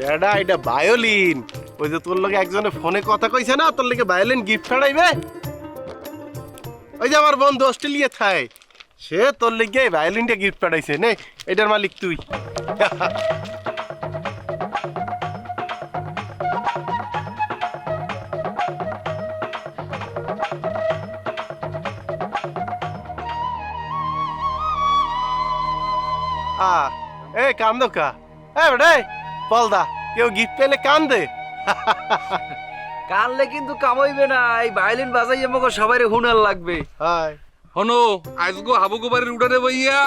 বেডা, এটা ভায়োলিন ওই যে তোর লগে একজনে ফোনে কথা কইছে না, তোর লগে ভায়োলিন গিফট ছাড়াইবে? ওই যে আমার বন্ধু অস্ট্রেলিয়া থায় সে তোর লিগে ভায়োলিনটা গিফট পাঠাইছে নে, এটার মালিক তুই। আ এ কান্দো কা এ। বেড়ে বলদা কেউ গিফট পেলে কান্দে। কানলে কিন্তু কামাইবে না এই ভায়োলিন বাজাইয়ে আমাকে সবাই হুনার লাগবে। হাই হনো আজগো হাবুগো বাড়ির উড়ারে বইয়া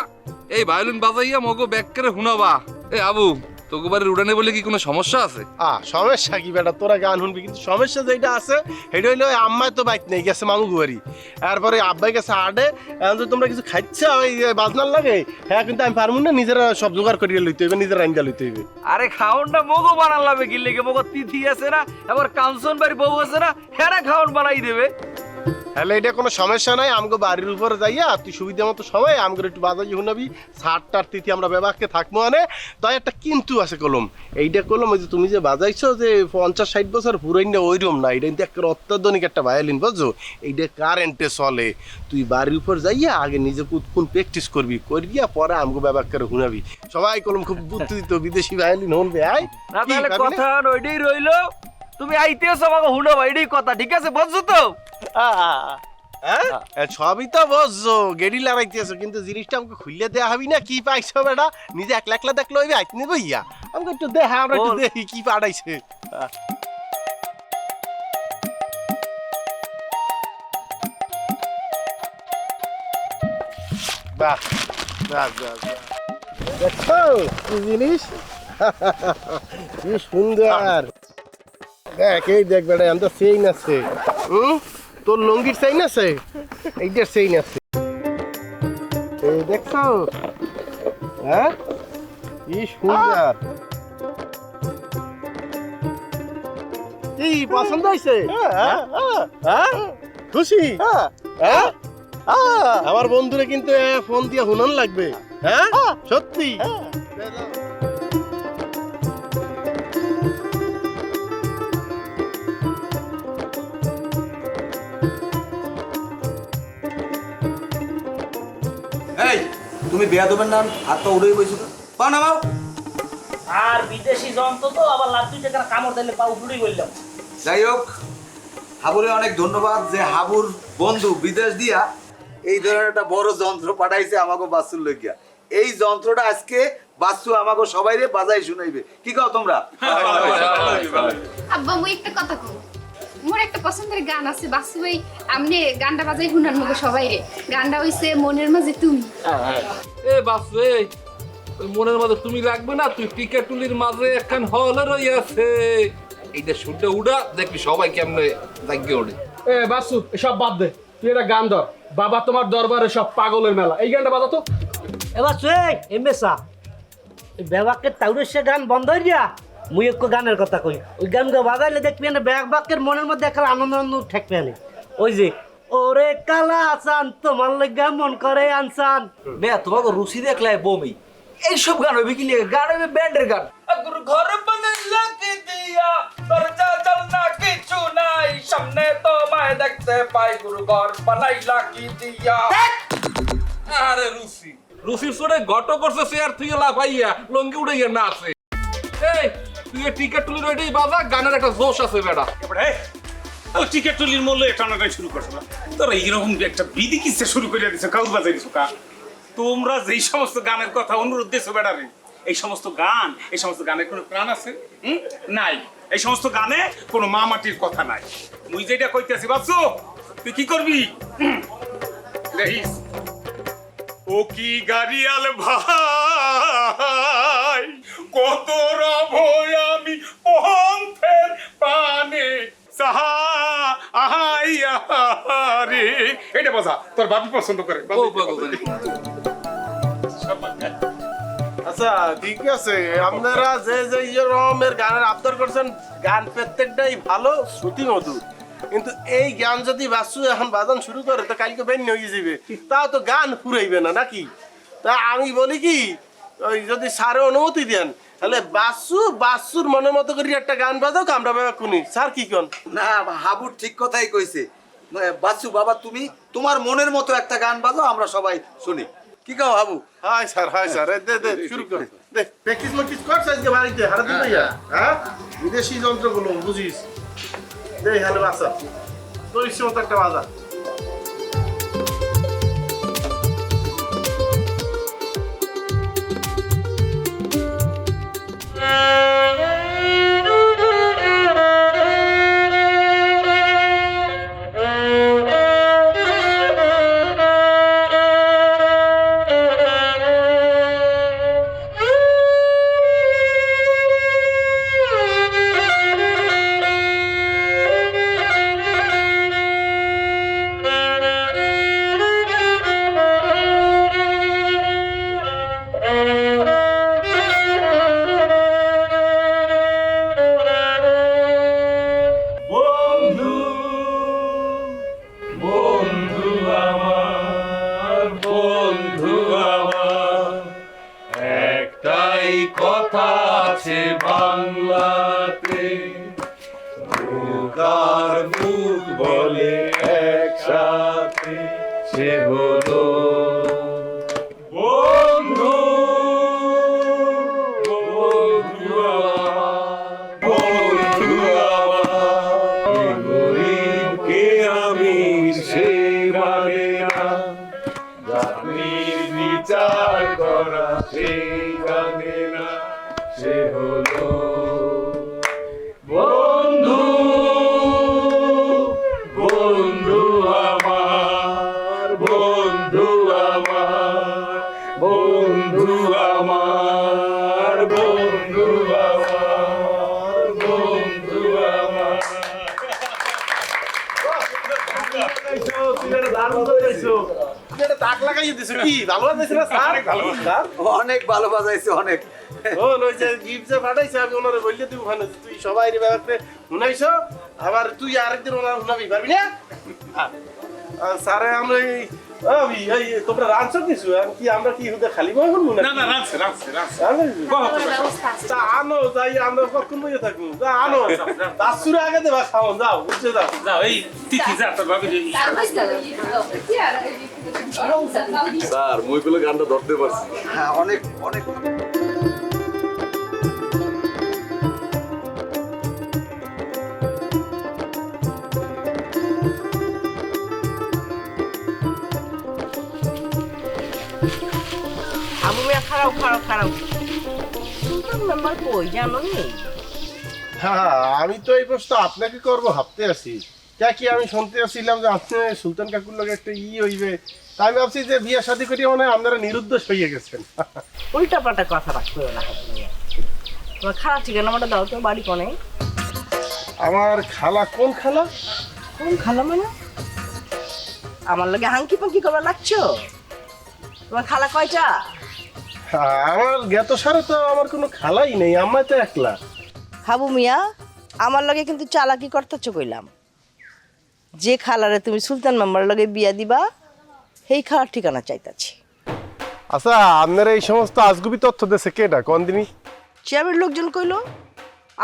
এই ভায়োলিন বাজাইয়া মগো ব্যাক করে হুনাবা। এ আবু বাড়ির উড়ানে বলে কি কোনো সমস্যা আছে? আ সমস্যা কি বেটা? তোরা গান শুনবি কিন্তু সমস্যা যেটা আছে সেটা হইল ওই আম্মায় তো বাইক নেই গেছে মামু বাড়ি তারপরে আব্বাই গেছে আডে এখন যদি তোমরা কিছু খাইছ ওই বাজনার লাগে হ্যাঁ কিন্তু আমি পারব না নিজেরা সব জোগাড় করিয়ে লইতে হইবে নিজেরা আইন্দা লইতে হইবে। আরে খাওনটা মগো বানান লাগবে কি লেগে মগো তিথি আছে না আবার কাঞ্চন বাড়ি বউ আছে না হ্যাঁ খাওন বানাই দেবে। হ্যালে এটা কোনো সমস্যা নাই আমগো বাড়ির উপরে যাইয়া তুই সুবিধা মতো সময় আমগো একটু বাজার শুনাবি ষাটটার তিথি আমরা ব্যবাককে থাকব আনে। তাই একটা কিন্তু আছে কলম। এইটা কলম ওই যে তুমি যে বাজাইছো যে পঞ্চাশ ষাট বছর পুরাই না ওইরকম না এটা কিন্তু একটা অত্যাধুনিক একটা ভায়োলিন বুঝছ? এইটা কারেন্টে চলে। তুই বাড়ির উপর যাইয়া আগে নিজে কুতকুন প্র্যাকটিস করবি? করিয়া পরে আমাকে আমগো ব্যবাককে শুনাবি সবাই কলম খুব বুদ্ধি দিত বিদেশি ভায়োলিন হনবে আয়। তাহলে? কথা রইল। তুমি আইতেছো আমাকে হুনাবা এটাই কথা ঠিক আছে? বুঝছ তো? হ্যাঁ? এ, সবই তো বুঝছ গেড়ি লাগাইতেছো কিন্তু জিনিসটা আমাকে খুললে দেয়া হবি না কি পাইছো বেটা? নিজে একলা একলা দেখল হইবে আইতে নেব ইয়া। আমাকে একটু দেখা আমরা একটু দেখি কি পাঠাইছে। বাহ বাহ বাহ বাহ। দেখছ কি জিনিস? কি সুন্দর। দেখ দেখ বেটা আমি তো চেইন আছে। হুম? তোর লঙ্গির আছে? এইটার চেইন আছে। এই দেখছ? হ্যাঁ? কি সুন্দর। কি পছন্দ হয়েছে? হ্যাঁ খুশি? হ্যাঁ। আমার বন্ধুরা কিন্তু ফোন দিয়ে হুনন লাগবে। হ্যাঁ? সত্যি? তুমি বেয়াদবের নাম হাত পা উড়েই বইছো পাও না পাও। আর বিদেশি যন্ত্র তো আবার লাভ দুই টাকা কামড় দিলে পা উপরেই বললাম যাই হোক হাবুরে অনেক ধন্যবাদ যে হাবুর বন্ধু বিদেশ দিয়া এই ধরনের একটা বড় যন্ত্র পাঠাইছে আমাকে বাস্তুর লইয়া এই যন্ত্রটা আজকে বাস্তু আমাকে সবাইরে বাজাই শুনাইবে। কি কও তোমরা? আব্বা মুই একটা কথা কই। মোর একটা পছন্দের গান আছে বাসু ভাই আমনে গানটা বাজাই শুনান মগো সবাই রে। গানটা হইছে মনের মাঝে তুমি। এ বাসু এই ওই মনের মাঝে তুমি লাগবে না তুই টিকা টুলির মাঝে একখান হল রই আছে এইটা শুটে উড়া দেখবি সবাই কেমনে জাগিয়ে ওঠে এ বাসু এসব বাদ দে তুই এটা গান ধর। বাবা তোমার দরবারে সব পাগলের মেলা। এই গানটা বাজা তো। এবার সুই এমএসা এই বেবাকে তাউরের গান বন্ধ হয়ে যা মুই একটু গানের কথা কই। ওই গান গো বাজাইলে দেখবি না ব্যাগ বাক্যের মনের মধ্যে একটা আনন্দ আনন্দ ঠেকবে আনে ওই যে ওরে কালা আসান তোমার লেগা মন করে আনসান। বে তোমাকে রুচি দেখলে বমি। এইসব গান হইবে কি লেগে গান হইবে ব্যান্ডের গান। ঘর বানাইলা কি দিয়া দরজা জানলা কিছু নাই। সামনে তোমায় দেখতে পাই গুরু ঘর বানাইলা কি দিয়া। আরে রুসি রুসির সরে গট করছে সে আর তুই লাফাইয়া লঙ্গি উড়ে গিয়ে না আছে তুই টিকা টুলির ওইটাই বাজা গানের একটা জোশ আছে বেটা। ও টিকিট তুলির মূল্য শুরু করছ তোরা একটা বিধি কিসে শুরু করে দিছো বাজাই দিছো কা? তোমরা যেই সমস্ত গানের কথা অনুরোধ দিছো বেড়ারে এই সমস্ত গান, এই সমস্ত গানের কোনো প্রাণ আছে? নাই। এই সমস্ত গানে কোনো মা মাটির কথা নাই। মুই যেটা কইতেছি, ভাবছ? তুই কি করবি? ও কি গাড়িয়াল ভাই, কত রব এটা বোঝা তোর বাপি পছন্দ করে। আচ্ছা ঠিক আছে। আপনারা যে যে রকমের গানের আবদার করছেন গান প্রত্যেকটাই ভালো শ্রুতি মধুর। কিন্তু এই গান যদি বাসু এখন বাজান শুরু করে তো কালকে বেন হয়ে যাবে। তাও তো গান ফুরাইবে না নাকি? তা আমি বলি কি ওই যদি স্যারে অনুমতি দেন তাহলে বাসু বাসুর মনের মতো করে একটা গান বাজাও আমরা বাবা শুনি স্যার কি কন? না হাবুর ঠিক কথাই কইছে। বাসু বাবা তুমি তোমার মনের মতো একটা গান বাজাও আমরা সবাই শুনি। কি কাও Habu hi sir hi sir এ দে দে শুরু কর। দে প্র্যাকটিস ম্যাকটিস করছ আজকে বাড়িতে হারা দিন ভাইয়া হ্যাঁ। বিদেশি যন্ত্রগুলো বুঝিস? দে হ্যালো বাসা তোর ইচ্ছে মতো একটা বাজা। বলে একসাথে সে হলো অনেক ভালো বাজাইছে অনেক। তুই সবাই ব্যাপারে শুনাইছো আবার তুই আরেকদিন ওনার শুনাবি পারবি না? স্যারে আমরা এই ও, ওই, এই, তোমরা রাঁধছো কিছু? আর কি আমরা কি হুদে খালি বই করব না না রাখছে রাখছে রাখছে ব্যবস্থা আছে। তা আনো যাই আমরা কখন বইয়ে থাকব? যা আনো। তার শুরু আগে দেবা খাওয়া যাও বুঝছে যাও যাও এই তিথি যা তোর ভাবি স্যার মুই গানটা ধরতে পারছি। হ্যাঁ অনেক অনেক। খারাপ খারাপ খারাপ সুলতান মেম্বার কই? জানো হ্যাঁ আমি তো এই প্রশ্ন আপনাকে করব ভাবতে আছি। কি আমি শুনতে আসছিলাম যে আপনি সুলতান কাকুর লগে একটা ই হইবে। তাই আমি ভাবছি যে বিয়ে শাদী করিয়া মনে আপনারা নিরুদ্দেশ হইয়া গেছেন। উল্টা পাল্টা কথা রাখতে না তোমার খারাপ ঠিকানা দাও তো বাড়ি কোনে? আমার খালা কোন খালা? কোন খালা মানে? আমার লগে হাঙ্কি পাঙ্কি করবার লাগছো? তোমার খালা কয়টা? আমার জ্ঞাত সারে তো আমার কোনো খালাই নেই আমার তো একলা। হাবু মিয়া আমার লগে কিন্তু চালাকি করতেছ কইলাম। যে খালারে তুমি সুলতান মেম্বার লগে বিয়া দিবা সেই খালার ঠিকানা চাইতাছি। আচ্ছা আপনারা এই সমস্ত আজগুবি তথ্য দেশে কেটা কোন দিনই? চেয়ারের লোকজন কইলো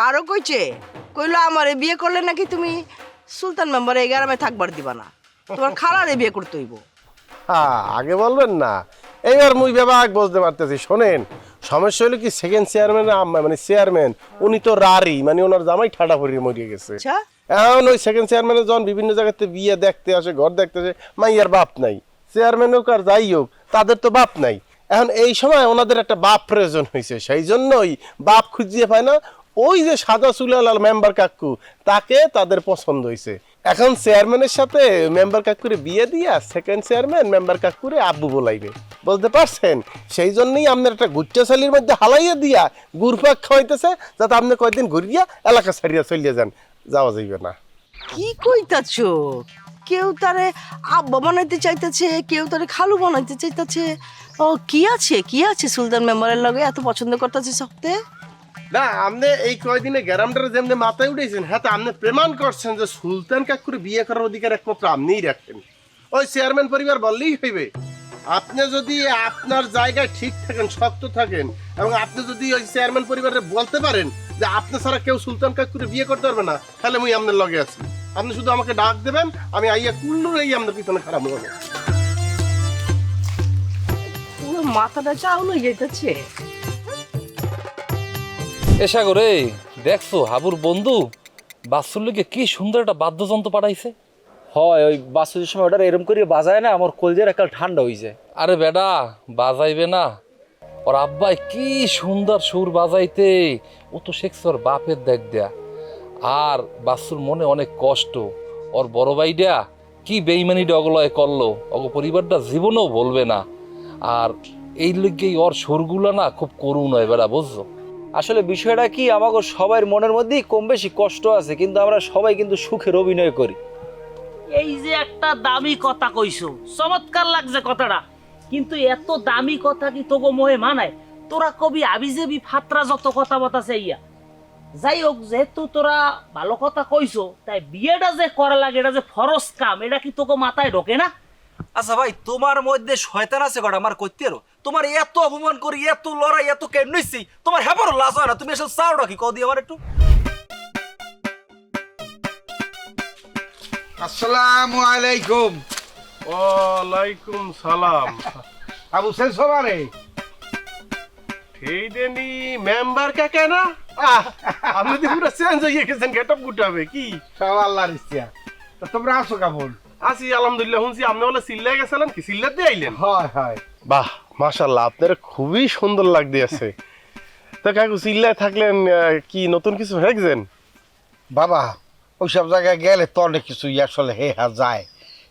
আরও কইছে কইলো আমারে বিয়ে করলে নাকি তুমি সুলতান মেম্বার এই গ্রামে থাকবার দিবা না। তোমার খালারে বিয়ে করতে হইব। আগে বলবেন না। এইবার মুই বিভাগ বুঝতে পারতেছি শোনেন। সমস্যা হলো কি সেকেন্ড চেয়ারম্যান মানে চেয়ারম্যান উনি তো রারি মানে ওনার জামাই ঠাডা ভরিয়ে মরিয়ে গেছে। আচ্ছা। এখন ওই সেকেন্ড চেয়ারম্যানের যখন বিভিন্ন জায়গাতে বিয়ে দেখতে আসে ঘর দেখতে আসে মাইয়ার বাপ নাই। চেয়ারম্যান হোক আর যাই হোক তাদের তো বাপ নাই। এখন এই সময় ওনাদের একটা বাপ প্রয়োজন হয়েছে সেই জন্যই বাপ খুঁজিয়ে পায় না। ওই যে সাদা চুলালাল মেম্বার কাকু তাকে তাদের পছন্দ হয়েছে। এখন চেয়ারম্যানের সাথে মেম্বার কাকুরে বিয়ে দিয়া সেকেন্ড চেয়ারম্যান মেম্বার কাকুরে আব্বু বলাইবে। বলতে পারছেন? সেই জন্যই আপনার একটা গুচ্চাশালির মধ্যে হালাইয়া দিয়া গুরপাক খাওয়াইতেছে, যাতে আপনি কয়েকদিন ঘুরিয়া এলাকা ছাড়িয়া চলিয়া যান। যাওয়া যাইবে না। কি কইতাছ? কেউ তারে আব্বা বানাইতে চাইতেছে, কেউ তারে খালু বানাইতে চাইতেছে। ও, কি আছে? কি আছে সুলতান মেম্বারের লগে? এত পছন্দ করতেছে সপ্তে না আপনি এই কয়দিনে গ্যারামটারে যেমনি মাথায় উঠেছেন হ্যাঁ তো আপনি প্রমাণ করছেন যে সুলতান কাকুর বিয়ে করার অধিকার একমাত্র আপনিই রাখেন ওই চেয়ারম্যান পরিবার বললেই হইবে, আপনি যদি আপনার জায়গায় ঠিক থাকেন, শক্ত থাকেন, এবং আপনি যদি ওই চেয়ারম্যান পরিবারে বলতে পারেন যে আপনি ছাড়া কেউ সুলতান কাকুরে বিয়ে করতে পারবে না, তাহলে মুই আপনার লগে আছি। আপনি শুধু আমাকে ডাক দেবেন, আমি আইয়া কুল্লুর এই আপনার পিছনে খারাপ হব মাথাটা চাউলো যেতেছে এ সাগর এই দেখছ হাবুর বন্ধু বাসুর লোকে কি সুন্দর একটা বাদ্যযন্ত্র পাঠাইছে। হয় ওই বাসুদের সময় ওটা এরম করে বাজায় না আমার কলজের একটা ঠান্ডা হয়ে যায় আরে বেডা বাজাইবে না। ওর আব্বাই কি সুন্দর সুর বাজাইতে ও তো শেখছে ওর বাপের দেখ দেয়া। আর বাসুর মনে অনেক কষ্ট। ওর বড় ভাইডা কি বেইমানি ডগলয় করল ওর পরিবারটা জীবনেও বলবে না। আর এই লিগেই ওর সুরগুলো না খুব করুণ হয় বেড়া বুঝছ? আসলে বিষয়টা কি আমাকে সবার মনের মধ্যেই কম বেশি কষ্ট আছে কিন্তু আমরা সবাই কিন্তু সুখের অভিনয় করি। এই যে একটা দামি কথা কইছো চমৎকার লাগছে কথাটা। কিন্তু এত দামি কথা কি তোগো মোহে মানায়? তোরা কবি আবিজেবি ফাত্রা যত কথা বতাছে ইয়া যাই হোক যেহেতু তোরা ভালো কথা কইছো তাই বিয়েটা যে করা লাগে এটা যে ফরজ কাম এটা কি তোকে মাথায় ঢোকে না? আচ্ছা ভাই তোমার মধ্যে শয়তান আছে কটা? আমার আরও তোমার এত অপমান করি এত লড়াই এত কেমনিছি তোমার হ্যাপারও লাজ হয় না? তুমি এসব চাওটা কি? কদি আমার একটু। আসসালামু আলাইকুম। ওয়ালাইকুম সালাম। আবু সেন দেনি মেম্বার কাকা না? আহ, আপনি তো পুরো চেঞ্জ হয়ে গেছেন গেটআপ গুটাবে কি? সব আল্লাহর ইচ্ছা। তো তোমরা আসো কেমন? আছি আলহামদুলিল্লাহ শুনছি। আপনি বলে সিল্লাই গেছিলেন কি? সিল্লার দিয়ে আইলেন? হয় হয়। বাহ। মাশাল্লাহ আপনার খুবই সুন্দর লাগতে আছে। তো কাকু চিল্লায় থাকলেন কি নতুন কিছু হেঁকছেন বাবা ওইসব জায়গায় গেলে তো অনেক কিছু আসলে হে হা যায়।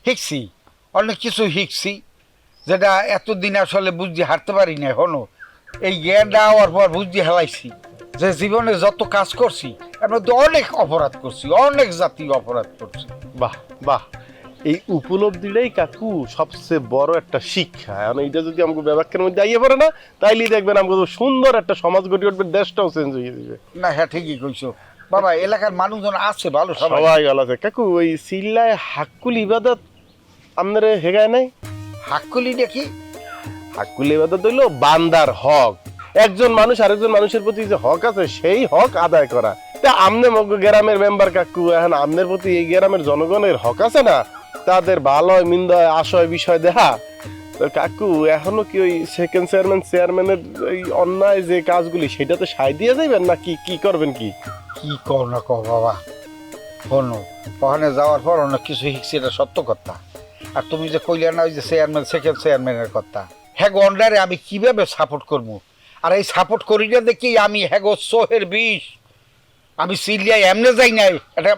শিখছি অনেক কিছু শিখছি যেটা এতদিন আসলে বুঝতে হারতে পারি না হনো এই জ্ঞানটা হওয়ার পর বুঝতে হেলাইছি যে জীবনে যত কাজ করছি এর মধ্যে অনেক অপরাধ করছি অনেক জাতীয় অপরাধ করছি। বাহ বাহ। এই উপলব্ধিটাই কাকু সবচেয়ে বড় একটা শিক্ষা। এখন এইটা যদি আমাকে ব্যবাক্যের মধ্যে আইয়ে পড়ে না তাইলেই দেখবেন আমাকে সুন্দর একটা সমাজ গড়ে উঠবে দেশটাও চেঞ্জ হয়ে যাবে। না হ্যাঁ ঠিকই কইছো। বাবা এলাকার মানুষজন আছে ভালো সবাই। ভালো আছে। কাকু ওই সিল্লায় হাক্কুল ইবাদত আপনার হেগায় নাই? হাক্কুলি দেখি হাক্কুল ইবাদত হইল বান্দার হক। একজন মানুষ আরেকজন মানুষের প্রতি যে হক আছে সেই হক আদায় করা। তা আমনে মগ গ্রামের মেম্বার কাকু এখন আমনের প্রতি এই গ্রামের জনগণের হক আছে না? তাদের ভালো হয়, মিন্দ আশয় বিষয় দেখা তো কাকু, এখনও কি ওই সেকেন্ড চেয়ারম্যান চেয়ারম্যানের এই অন্যায় যে কাজগুলি সেটাতে সাই দিয়ে যাবেন না কি কি করবেন কি? কি কও না কও বাবা? শোনো, ওখানে যাওয়ার পর অনেক কিছু শিখছি, এটা সত্য কথা। আর তুমি যে কইলে না ওই যে চেয়ারম্যান সেকেন্ড চেয়ারম্যানের কথা হ্যাঁ গন্ডারে আমি কীভাবে সাপোর্ট করব? আর এই সাপোর্ট করি না দেখি আমি হ্যাগো সোহের বিষ। আমি সিরিয়ায় এমনে যাই নাই এটা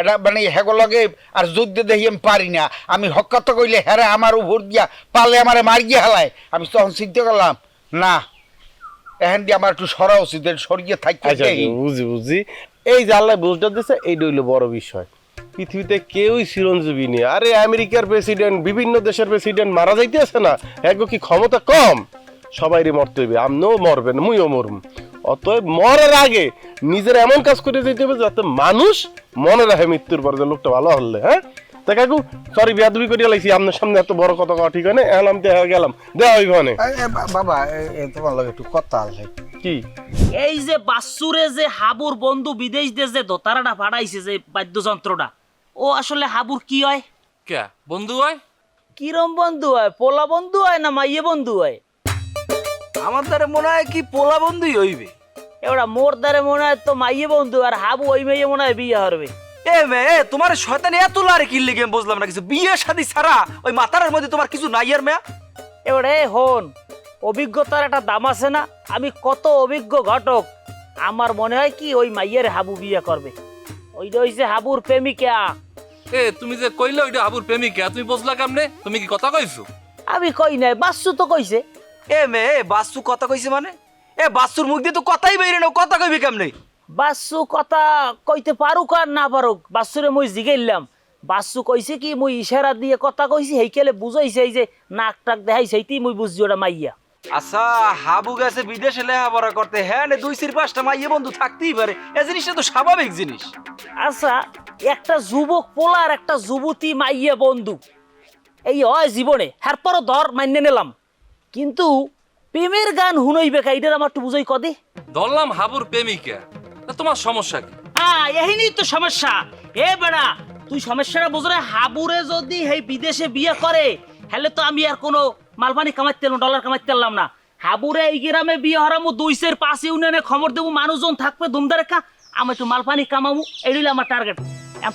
এটা মানে হ্যাগো লগে আর যুদ্ধে দেখি আমি পারি না। আমি হকাত কইলে হ্যাঁ আমার উপর দিয়া পালে আমারে মার গিয়ে হেলায়। আমি তখন চিন্তা করলাম না এখান দিয়ে আমার একটু সরা উচিত সরিয়ে থাকতে আচ্ছা দেই। বুঝি বুঝি এই যে আল্লাহ বুঝটা দিচ্ছে এইটা হইল বড় বিষয়। পৃথিবীতে কেউই চিরঞ্জীবী নেই। আরে আমেরিকার প্রেসিডেন্ট বিভিন্ন দেশের প্রেসিডেন্ট মারা যাইতে আছে না। এগো কি ক্ষমতা কম? সবাইরই মরতে হইবে। আপনিও মরবেন মুইও মরম। অতএব মরার আগে নিজের এমন কাজ করে যেতে হবে যাতে মানুষ মনে রাখে মৃত্যুর পর যে লোকটা ভালো হলে হ্যাঁ? তা কাকু সরি বিয়াদবি করিয়া লাইছি আপনার সামনে এত বড় কথা কওয়া ঠিক হয় না? এলাম দেয়া গেলাম। দেওয়া হইব বাবা তোমার লগে একটু কথা আছে। কি? এই যে বাসুরে যে হাবুর বন্ধু বিদেশ দিয়ে যে দোতারাটা ফাড়াইছে যে বাদ্যযন্ত্রটা ও আসলে হাবুর কি হয়? কে? বন্ধু হয়? কিরম বন্ধু হয়? পোলা বন্ধু হয় না মাইয়ে বন্ধু হয়? আমার দ্বারা মনে হয় কি পোলা বন্ধুই হইবে। এবার মোর দ্বারে মনে হয় তো মাইয়ে বন্ধু আর হাবু ওই মেয়ে মনে হয় বিয়ে হবে এ মে এ, তোমার শয়তান এত লারে কিনলে গেম বুঝলাম না কিছু। বিয়ে শাদি ছাড়া ওই মাতার মধ্যে তোমার কিছু নাই আর মেয়া? এবার এ হন অভিজ্ঞতার একটা দাম আছে না? আমি কত অভিজ্ঞ ঘটক আমার মনে হয় কি ওই মাইয়ের হাবু বিয়ে করবে। ওইটা হইছে হাবুর প্রেমিকা। এ তুমি যে কইলে ওইটা হাবুর প্রেমিকা তুমি বুঝলা কেমনে? তুমি কি কথা কইছো? আমি কই নাই বাসু তো কইছে। এ মে বাসু কথা কইছে মানে? এ বাসুর মুখ দিয়ে তো কথাই বেরিয়ে না কথা কইবি কেমনে? বাসু কথা কইতে পারুক আর না পারুক বাসুরে মই জিগাইলাম। বাসু কইছে কি মুই ইশারা দিয়ে কথা কইছি হেইকেলে বুঝাইছে এই যে নাক টাক দেখাই সেইতেই মুই বুঝছি ওটা মাইয়া। আচ্ছা হাবু গেছে বিদেশে লেখাপড়া করতে। হ্যাঁ নে দুই চার পাঁচটা মাইয়ে বন্ধু থাকতেই পারে। এ জিনিসটা তো স্বাভাবিক জিনিস। আচ্ছা একটা যুবক পোলার একটা যুবতী মাইয়া বন্ধু। এই হয় জীবনে হ্যারপরও ধর মান্য নিলাম। কিন্তু প্রেমের গান হুনইবে কা এটার আমার একটু বুঝাই কদে? ধরলাম হাবুর প্রেমিকা। তা তোমার সমস্যা কি? হ্যাঁ এহিনি তো সমস্যা। এ বেড়া তুই সমস্যাটা বুঝরে হাবুরে যদি এই বিদেশে বিয়ে করে হলে তো আমি আর কোনো মালপানি কামাইতে এলাম ডলার কামাইতে পারলাম না। হাবুরে এই গ্রামে বিয়ে হারামু দুইশের পাঁচ ইউনিয়নে খবর দেবো মানুষজন থাকবে দুমদা রেখা আমি একটু মালপানি কামাবো এটাই আমার টার্গেট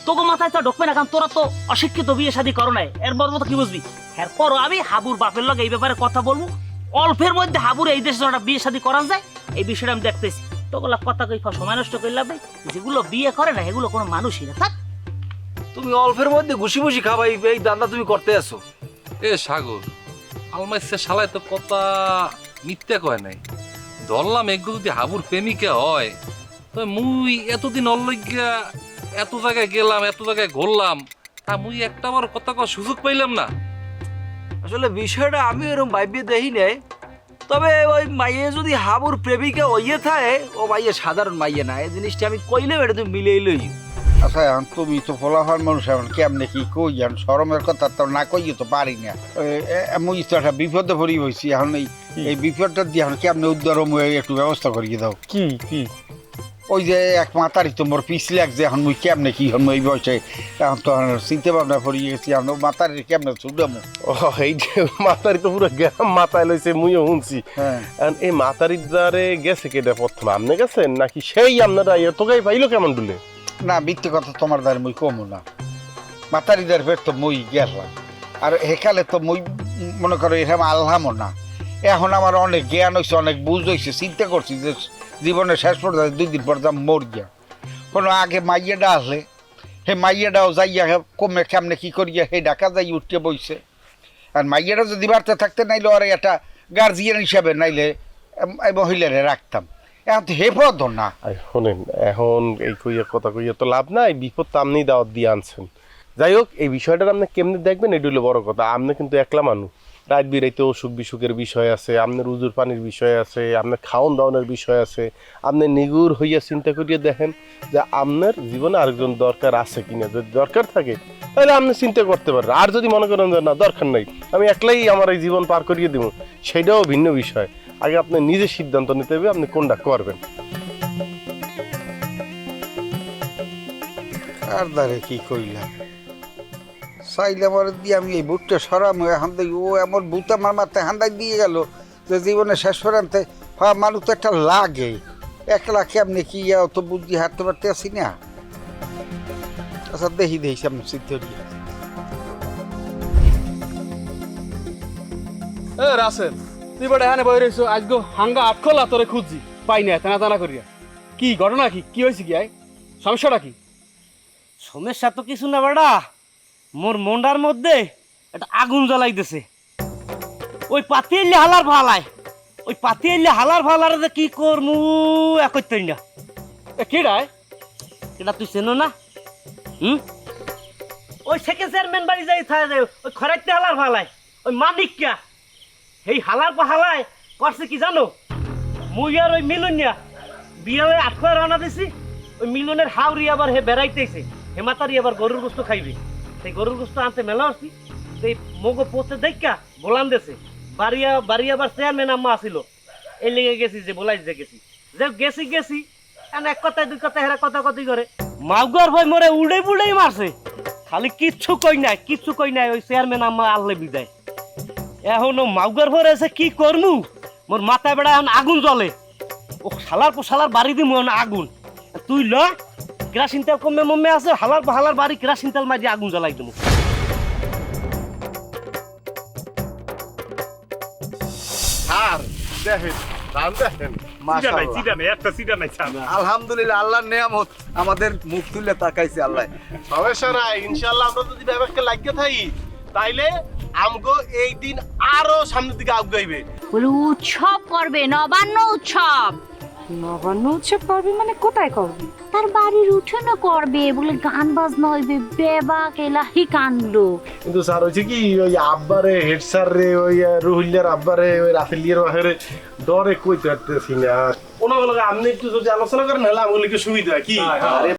তোকে মাথায় তো ঢুকবে না কারণ তোরা তো অশিক্ষিত বিয়ে শাদী করো নাই। এর বড় কি বুঝবি? এরপরও আমি হাবুর বাপের লগে এই ব্যাপারে কথা বলব। অল্পের মধ্যে হাবুর এই দেশে একটা বিয়ে শাদী করা যায় এই বিষয়টা আমি দেখতেছি। তোগুলা কথা কই সময় নষ্ট করলে হবে যেগুলো বিয়ে করে না এগুলো কোনো মানুষই না। থাক। তুমি অল্পের মধ্যে ঘুষি ঘুষি খাবাই এই দান্দা তুমি করতে আসো এ সাগর আলমাইসে শালায় তো কথা মিথ্যা কয় নাই। ধরলাম এগুলো যদি হাবুর প্রেমিকা হয় তো মুই এতদিন অল্লজ্ঞা এত জায়গায় গেলাম এত জায়গায় ঘুরলাম তা মুই একটা বার কথা কওয়ার সুযোগ পাইলাম না। আসলে বিষয়টা আমি এরকম ভাবিয়ে দেখি নাই তবে ওই মাইয়ে যদি হাবুর প্রেমিকা ওইয়ে থাকে ও মাইয়ে সাধারণ মাইয়ে না এই জিনিসটা আমি কইলে এটা তুমি মিলিয়ে লই আচ্ছা এখন তুমি তো ফলাফল মানুষ এখন কেমনে কি কই এখন শরমের কথা তো না কইয়ে তো পারি না। মুই তো একটা বিপদে পড়ি হয়েছি এখন এই বিপদটা দিয়ে এখন কেমনে উদ্ধার একটু ব্যবস্থা করিয়ে দাও। কি কি? ওই যে এক মাতারি তো মোর পিছ লাগছে এখন মুই কেমনে কি হম এই বয়সে এখন তো চিন্তা ভাবনা পড়ে গেছি এখন মাতারি কেমনে ছুটামো? ও এই যে মাতারি তো পুরো গ্রাম মাথায় লইছে মুইও শুনছি হ্যাঁ। এই মাতারির দ্বারে গেছে কেটে প্রথম আপনি গেছেন নাকি সেই আপনারা এত গাই পাইলো কেমন ডুলে না মিথ্যে কথা তোমার দ্বারা মুই কমু না। মাতারি দ্বার ফের তো মুই গেলাম। আর হেকালে তো মুই মনে করো এরকম আল্লামও না। এখন আমার অনেক জ্ঞান হয়েছে অনেক বুঝ হয়েছে চিন্তা করছি যে জীবনের শেষ পর্যন্ত, দুই দিন পর যাম মর গিয়া। কোনো আগে মাইয়াটা আসলে হে মাইয়াটাও যাইয়া কমে কেমনে কি করিয়া, হে ডাকা যাই উঠতে বইছে। আর মাইয়াটা যদি বাড়তে থাকতে নাইলে আর একটা গার্জিয়ান হিসাবে নাইলে মহিলারে রাখতাম। এখন তো হে পদ না শোনেন, এখন এই কইয়া কথা কইয়া তো লাভ নাই, বিপদ তো আপনি দাওয়াত দিয়ে আনছেন। যাই হোক, এই বিষয়টা আপনি কেমনে দেখবেন, এটা হলো বড় কথা। আপনি কিন্তু একলা মানুষ। রাত বিরাইতে অসুখ বিসুখের বিষয় আছে আপনার উজুর পানির বিষয় আছে আপনার খাওন দাওয়ানোর বিষয় আছে। আপনি নিগুর হইয়া চিন্তা করিয়া দেখেন যে আপনার জীবনে আরেকজন দরকার আছে কিনা। যদি দরকার থাকে, তাহলে আপনি চিন্তা করতে পারেন। আর যদি মনে করেন যে না, দরকার নাই, আমি একলাই আমার এই জীবন পার করিয়ে দিব, সেটাও ভিন্ন বিষয়। আগে আপনি নিজে সিদ্ধান্ত নিতে হবে, আপনি কোনটা করবেন। আর দ্বারে কি কইলাম? চাইলে আমার দিয়ে আমি এই বুটটা সরাম এখন দেখি ও এমন বুট আমার মাথায় হান্দাই দিয়ে গেল যে জীবনে শেষ পর্যন্ত হ্যাঁ মানুষ তো একটা লাগে। একলা কেমনি কি ইয়া অত বুদ্ধি হাঁটতে পারতে আসি না। আচ্ছা দেখি দেখি সামনে সিদ্ধ দিয়ে এ রাসেল তুই বড় এখানে বই রইছো? আজগো হাঙ্গা আটখোলা তোরে খুঁজছি। পাই না টানা টানা করিয়া। কি ঘটনা কি? কি হয়েছে কি আই? সমস্যাটা কি? সমস্যা তো কিছু না বেটা। মোর মন্ডার মধ্যে একটা আগুন জ্বালাইতেছে। ওই পাতি এলে হালার ভালায়। ওই পাতি এলে হালার ভালার যে কি করমু একই না। কেডায় এটা তুই চেনো না? হুম? ওই সেকেন্ড চেয়ারম্যান বাড়ি যাই থাকে ওই খরাইতে হালার ভালায়। ওই কিয়া এই হালার পা হালায় করছে কি জানো? মুই আর ওই মিলনিয়া বিয়ালে আটকা রানা দিছি। ওই মিলনের হাওড়ি আবার হে বেড়াইতেছে। হেমাতারি আবার গরুর গোস্ত খাইবে। সেই গরুর গোস্ত আনতে মেলা আসছি। সেই মগো পোতে দেখা বলান দেছে। বাড়িয়া বাড়ি আবার চেয়ারম্যান আম্মা আসিল এই লেগে গেছি যে বলাই যে গেছি। যে গেছি গেছি। এক কথায়, দুই কথা হেরা কথা কথি করে। মাউগর ভাই মরে উড়ে বুড়েই মারছে। খালি কিচ্ছু কই নাই, কিচ্ছু কই নাই, ওই চেয়ারম্যান আম্মা আল্লে বিদায়। এখনও মাউগর ভরে এসে কি করমু মোর মাথায় বেড়া এখন আগুন জ্বলে। ও শালার পর শালার বাড়ি এখন আগুন। তুই ল কেরাসিন তেল কমে মমে আছে হালার হালার বাড়ি কেরাসিন তেল মারি আগুন জ্বালাই দেবো আর দেখেন ধান দেখেন। আলহামদুলিল্লাহ আল্লাহর নেয়ামত আমাদের মুখ তুলে তাকাইছে আল্লাহ। সমস্যা নাই ইনশাল্লাহ আমরা যদি ব্যাপারকে লাগিয়ে থাকি তাইলে আমগো এই দিন আরও সামনের দিকে আগাইবে উৎসব করবে নবান্ন উৎসব। নবান্ন উৎসব করবি মানে কোথায় করবি? তার বাড়ির উঠোনে করবে বলে গান বাজনা হইবে বেবা কেলাহি কাণ্ড। কিন্তু স্যার হয়েছে কি ওই আব্বারে হেড স্যার রে ওই রুহুল্লার আব্বারে ওই রাফেলিয়ার বাহারে ডরে কইতে পারতেছি না। ওনাগুলো আপনি একটু যদি আলোচনা করেন হলে আমার কি সুবিধা কি। আরে